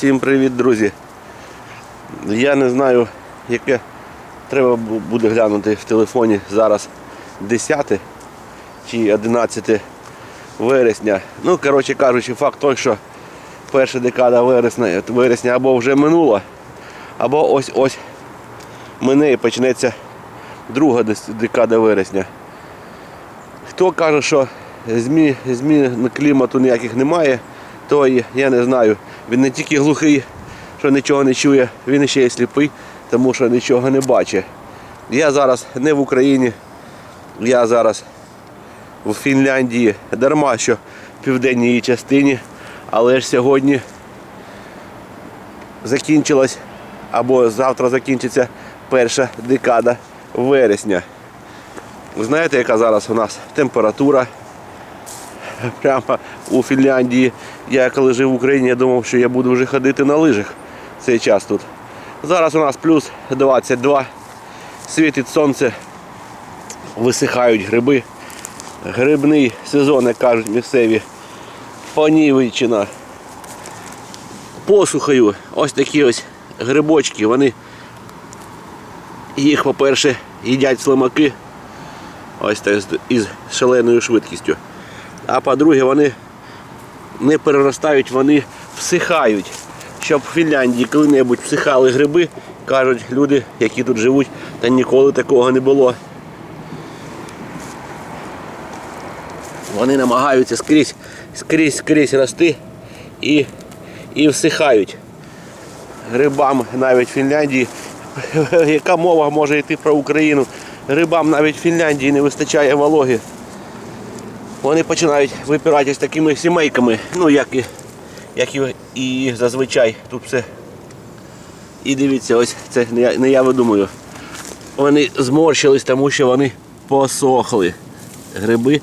Всім привіт, друзі. Я не знаю, яке треба буде глянути в телефоні зараз 10 чи 11 вересня. Ну, коротше кажучи, факт той, що перша декада вересня, вересня або вже минула, або ось-ось мине і почнеться друга декада вересня. Хто каже, що змін, клімату ніяких немає, то я не знаю. Він не тільки глухий, що нічого не чує, він ще й сліпий, тому що нічого не бачить. Я зараз не в Україні, я зараз в Фінляндії, дарма що в південній її частині, але ж сьогодні закінчилась або завтра закінчиться перша декада вересня. Ви знаєте, яка зараз у нас температура? Прямо у Фінляндії. Я коли жив в Україні, я думав, що я буду вже ходити на лижах цей час тут. Зараз у нас плюс 22. Світить сонце, висихають гриби. Грибний сезон, як кажуть місцеві, понівечена. Посухою. Ось такі ось грибочки. Вони їх, по-перше, їдять слимаки. Ось так із шаленою швидкістю. А по-друге, вони не переростають, вони всихають. Щоб в Фінляндії коли-небудь всихали гриби, кажуть люди, які тут живуть, та ніколи такого не було. Вони намагаються скрізь, скрізь, скрізь рости і, і всихають. Грибам навіть в Фінляндії, яка мова може йти про Україну? Грибам навіть в Фінляндії не вистачає вологи. Вони починають випирати ось такими сімейками, ну як і, як і, і зазвичай тут все. І дивіться, ось це не я, не я видумую. Вони зморщились, тому що вони посохли. Гриби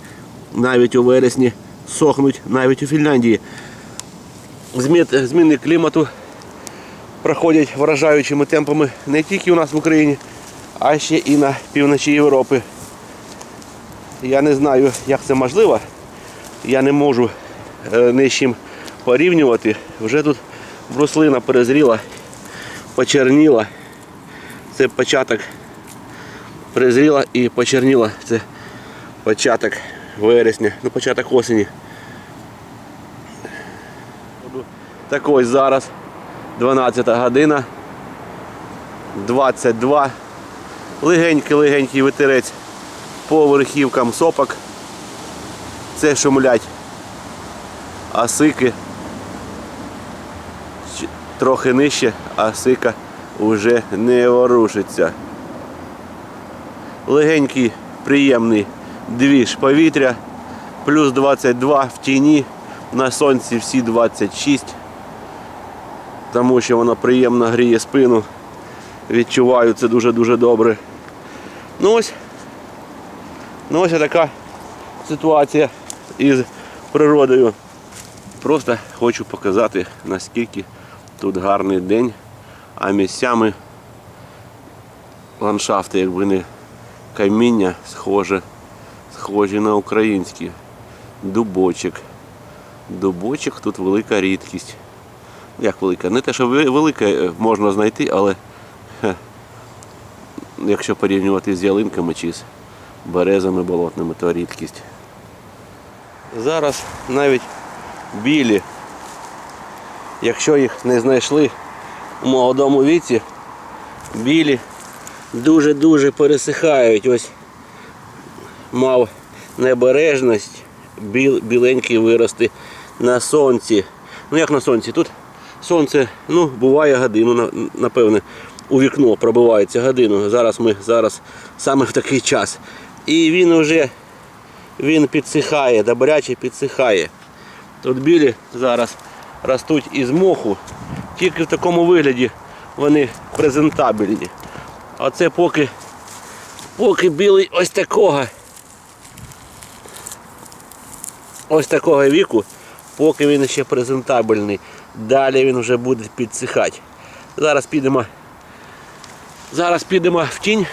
навіть у вересні сохнуть навіть у Фінляндії. Змі- Зміни клімату проходять вражаючими темпами не тільки у нас в Україні, а ще і на півночі Європи. Я не знаю, як це можливо. Я не можу е, ні з чим порівнювати. Вже тут бруслина перезріла, почерніла. Це початок перезріла і почерніла. Це початок вересня, ну початок осені. Так ось зараз 12 година. 22. Легенький-легенький витерець по верхівкам сопок. Це шумлять асики. Трохи нижче, а сика вже не ворушиться. Легенький, приємний двіж повітря, плюс 22 в тіні, на сонці всі 26, тому що воно приємно гріє спину. Відчуваю це дуже-дуже добре. Ну ось Ну ось така ситуація із природою. Просто хочу показати, наскільки тут гарний день, а місцями ландшафти, якби не каміння, схоже, схожі на українські. Дубочок. Дубочок тут велика рідкість. Як велика? Не те, що ве- велика е, можна знайти, але хе, якщо порівнювати з ялинками чи з березами болотними, то рідкість. Зараз навіть білі, якщо їх не знайшли у молодому віці, білі дуже-дуже пересихають. Ось мав небережність, біл, біленький вирости на сонці. Ну як на сонці? Тут сонце ну, буває годину, напевне, у вікно пробивається годину. Зараз ми зараз саме в такий час. І він вже він підсихає, добряче підсихає. Тут білі зараз ростуть із моху, тільки в такому вигляді вони презентабельні. А це поки, поки білий ось такого. Ось такого віку, поки він ще презентабельний. Далі він вже буде підсихати. Зараз підемо. Зараз підемо в тінь,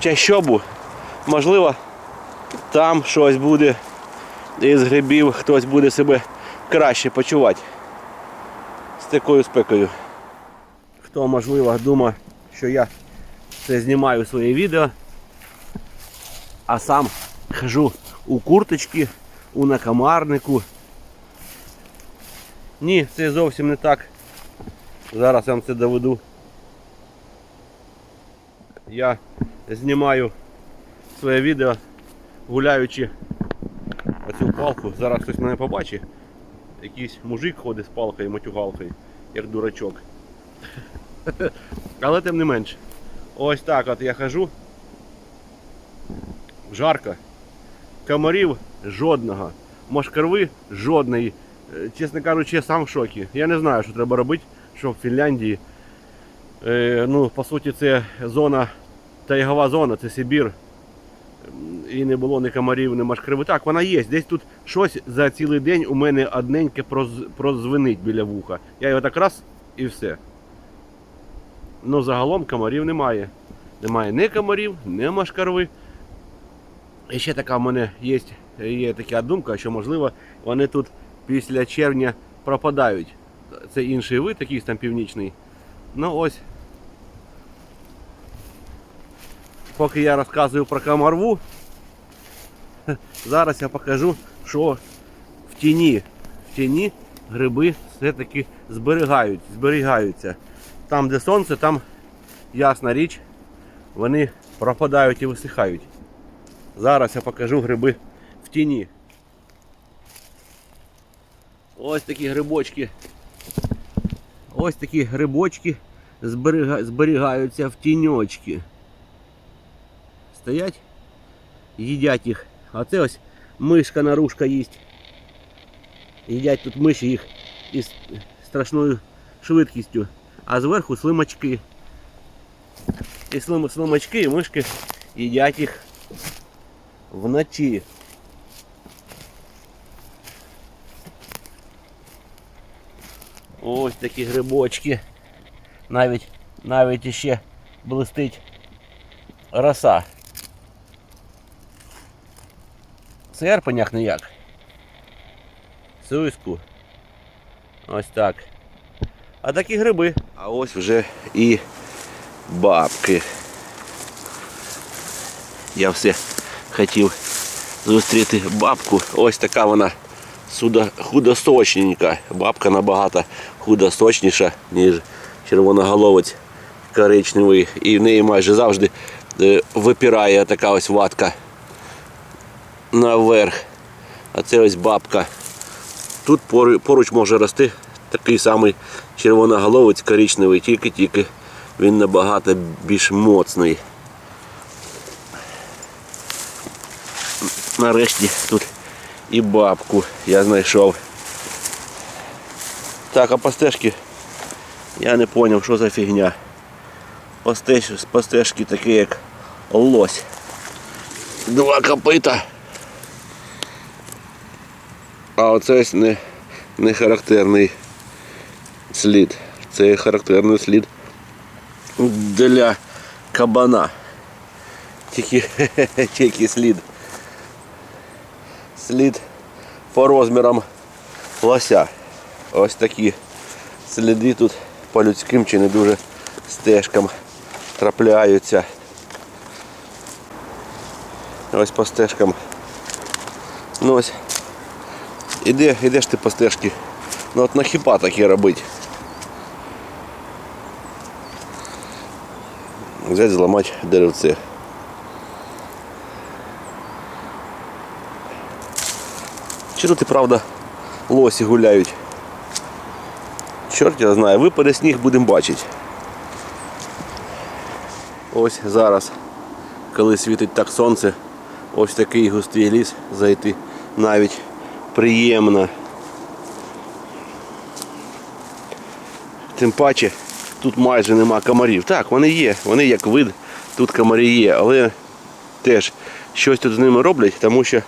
чащобу. Можливо, там щось буде із грибів, хтось буде себе краще почувати. з такою спекою. Хто можливо думає, що я це знімаю своє відео, а сам хожу у курточці, у накомарнику. Ні, це зовсім не так. Зараз я вам це доведу. Я знімаю своє відео гуляючи оцю палку. Зараз хтось мене побачить. Якийсь мужик ходить з палкою, матюгалкою, як дурачок. Але тим не менш. Ось так от я хожу. Жарко. Комарів жодного. Мошкарви жодної. Е, Чесно кажучи, я сам в шокі. Я не знаю, що треба робити, щоб в Фінляндії. Е, ну, по суті, це зона, тайгова зона, це Сибір. І не було ні комарів, ні машкриви. Так, вона є. Десь тут щось за цілий день у мене одненьке проз- прозвенить біля вуха. Я його так раз і все. Ну, загалом комарів немає. Немає ні комарів, ні машкарви. І ще така в мене є, є така думка, що можливо вони тут після червня пропадають. Це інший вид, якийсь там північний. Ну ось. Поки я розказую про комарву, зараз я покажу, що в тіні, в тіні гриби все-таки зберігають, зберігаються. Там, де сонце, там ясна річ, вони пропадають і висихають. Зараз я покажу гриби в тіні. Ось такі грибочки. Ось такі грибочки зберігаються в тіньочки. Стоять, їдять їх. А це ось мишка наружка їсть. Їдять тут миші їх із страшною швидкістю. А зверху слимачки. І слим, слимачки і мишки їдять їх вночі. Ось такі грибочки. Навіть навіть іще блистить роса. Серпенях ніяк. Суйську. Ось так. А такі гриби. А ось вже і бабки. Я все хотів зустріти бабку. Ось така вона худосочненька. Бабка набагато худосочніша, ніж червоноголовець коричневий. І в неї майже завжди е, випирає така ось ватка наверх. А це ось бабка. Тут поруч може рости такий самий червоноголовець коричневий, тільки-тільки він набагато більш моцний. Нарешті тут і бабку я знайшов. Так, а пастежки я не зрозумів, що за фігня. Пастеж, пастежки такі як лось. Два копита. А оце ось не, не характерний слід. Це характерний слід для кабана. Тільки, тільки слід. Слід по розмірам лося. Ось такі сліди тут по людським чи не дуже стежкам трапляються. Ось по стежкам. Ну ось. Іде, ідеш ти по стежці. Ну от на хіба таке робить. Взять зламати деревце. Чи тут і правда лосі гуляють? Чорт я знаю, випаде сніг, будемо бачити. Ось зараз, коли світить так сонце, ось такий густий ліс зайти навіть приємно. Тим паче тут майже нема комарів. Так, вони є, вони як вид, тут комарі є, але теж щось тут з ними роблять, тому що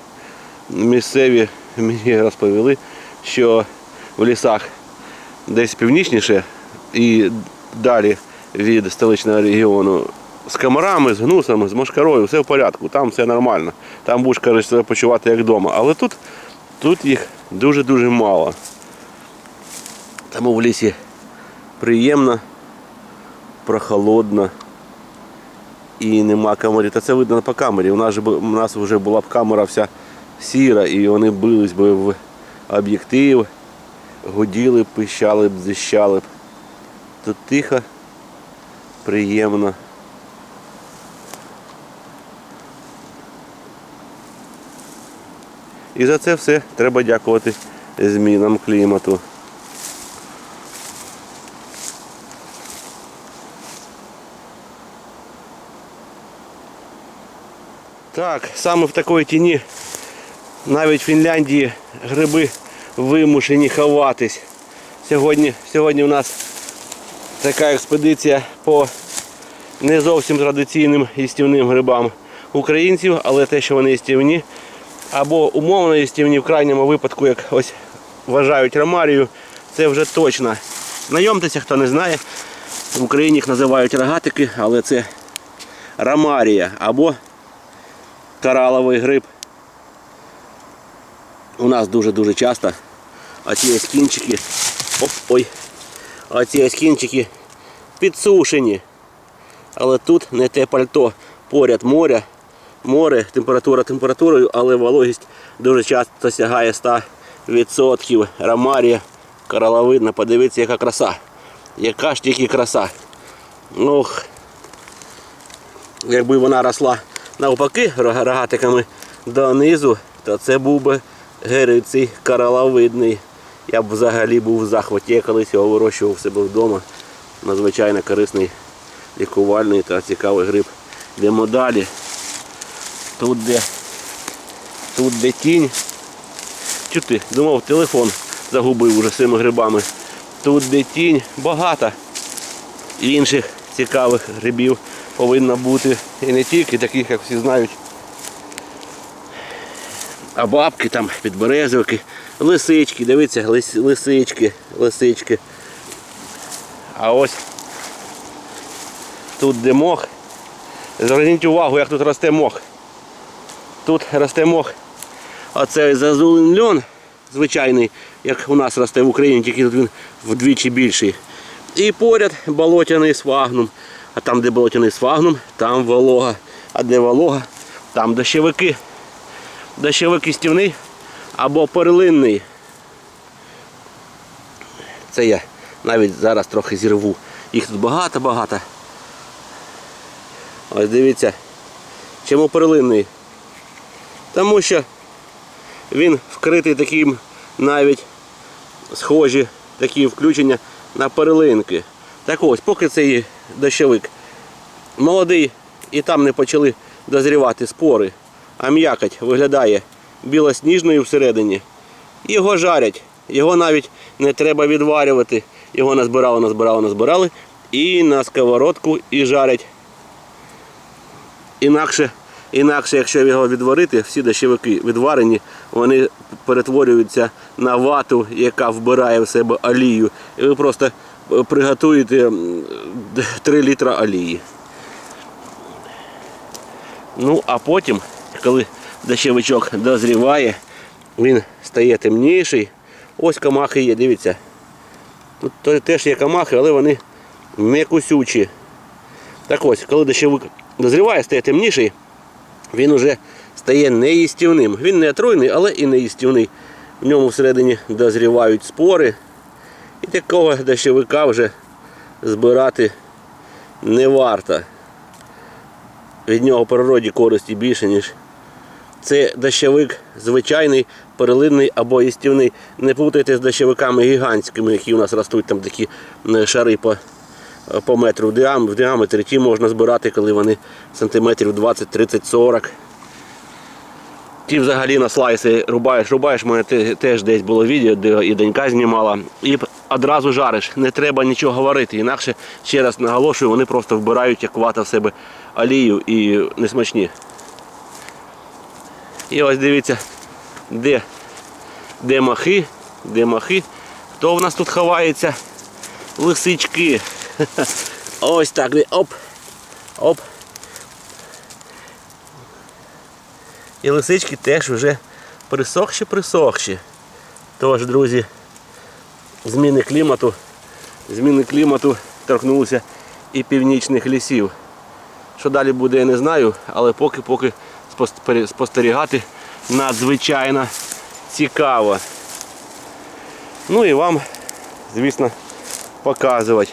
місцеві мені розповіли, що в лісах десь північніше і далі від столичного регіону з комарами, з гнусами, з мошкарою, все в порядку, там все нормально. Там будеш себе почувати як вдома. Але тут, тут їх дуже-дуже мало. Тому в лісі приємно, прохолодно і нема камери. Та це видно по камері. У нас, же, у нас вже була б камера вся сіра, і вони бились би в об'єктив, гуділи б, пищали б, зищали б. Тут тихо, приємно. І за це все треба дякувати змінам клімату. Так, саме в такій тіні навіть в Фінляндії гриби вимушені ховатись. Сьогодні, сьогодні у нас така експедиція по не зовсім традиційним їстівним грибам українців, але те, що вони їстівні, або умовно їстівні в крайньому випадку, як ось вважають ромарію, це вже точно. Знайомтеся, хто не знає. В Україні їх називають рогатики, але це ромарія або кораловий гриб. У нас дуже-дуже часто оці ось кінчики, оп, ой, оці ось кінчики підсушені. Але тут не те пальто. Поряд моря, море, температура температурою, але вологість дуже часто сягає 100%. Ромарія кораловидна, подивіться, яка краса. Яка ж тільки краса. Ох, якби вона росла навпаки рога- рогатиками донизу, то це був би гериций кораловидний. Я б взагалі був в захваті, я колись його вирощував в себе вдома. Надзвичайно корисний лікувальний та цікавий гриб. Йдемо далі. Тут де, тут де тінь. Чути, думав, телефон загубив уже цими грибами. Тут де тінь багато інших цікавих грибів повинно бути. І не тільки таких, як всі знають. А бабки там, підберезовики, лисички, дивіться, лис, лисички, лисички. А ось тут де мох. Зверніть увагу, як тут росте мох. Тут росте мох. Оцей зазулин льон звичайний, як у нас росте в Україні, тільки тут він вдвічі більший. І поряд болотяний сфагнум. А там, де болотяний сфагнум, там волога. А де волога, там дощовики. Дощовик стівний або перлинний. Це я навіть зараз трохи зірву. Їх тут багато-багато. Ось дивіться. Чому перлинний? Тому що він вкритий таким навіть схожі такі включення на перлинки. Так ось, поки цей дощовик молодий і там не почали дозрівати спори, а м'якоть виглядає білосніжною всередині, його жарять. Його навіть не треба відварювати. Його назбирали, назбирали, назбирали і на сковородку і жарять. Інакше, інакше, якщо його відварити, всі дощовики відварені, вони перетворюються на вату, яка вбирає в себе олію. І ви просто е, приготуєте 3 літра олії. Ну, а потім, коли дощовичок дозріває, він стає темніший. Ось камахи є, дивіться. Тут теж є камахи, але вони м'якусючі. Так ось, коли дощовик дозріває, стає темніший, він уже стає неїстівним. Він не отруйний, але і неїстівний. В ньому всередині дозрівають спори. І такого дощовика вже збирати не варто. Від нього в природі користі більше, ніж. Це дощовик звичайний, перелинний або їстівний. Не плутайте з дощовиками гігантськими, які у нас ростуть, там такі е, шари по, по метру в діаметрі. Ті можна збирати, коли вони сантиметрів 20, 30, 40. Ті взагалі на слайси рубаєш, рубаєш, мене теж десь було відео, де і донька знімала. І одразу жариш, не треба нічого говорити. Інакше, ще раз наголошую, вони просто вбирають як вата в себе олію і несмачні. І ось дивіться, де, де махи, де махи. Хто в нас тут ховається? Лисички. Ось так. Оп. Оп. І лисички теж вже присохші-присохші. Тож, друзі, зміни клімату, зміни клімату торкнулися і північних лісів. Що далі буде, я не знаю, але поки-поки спостерігати надзвичайно цікаво. Ну і вам, звісно, показувати.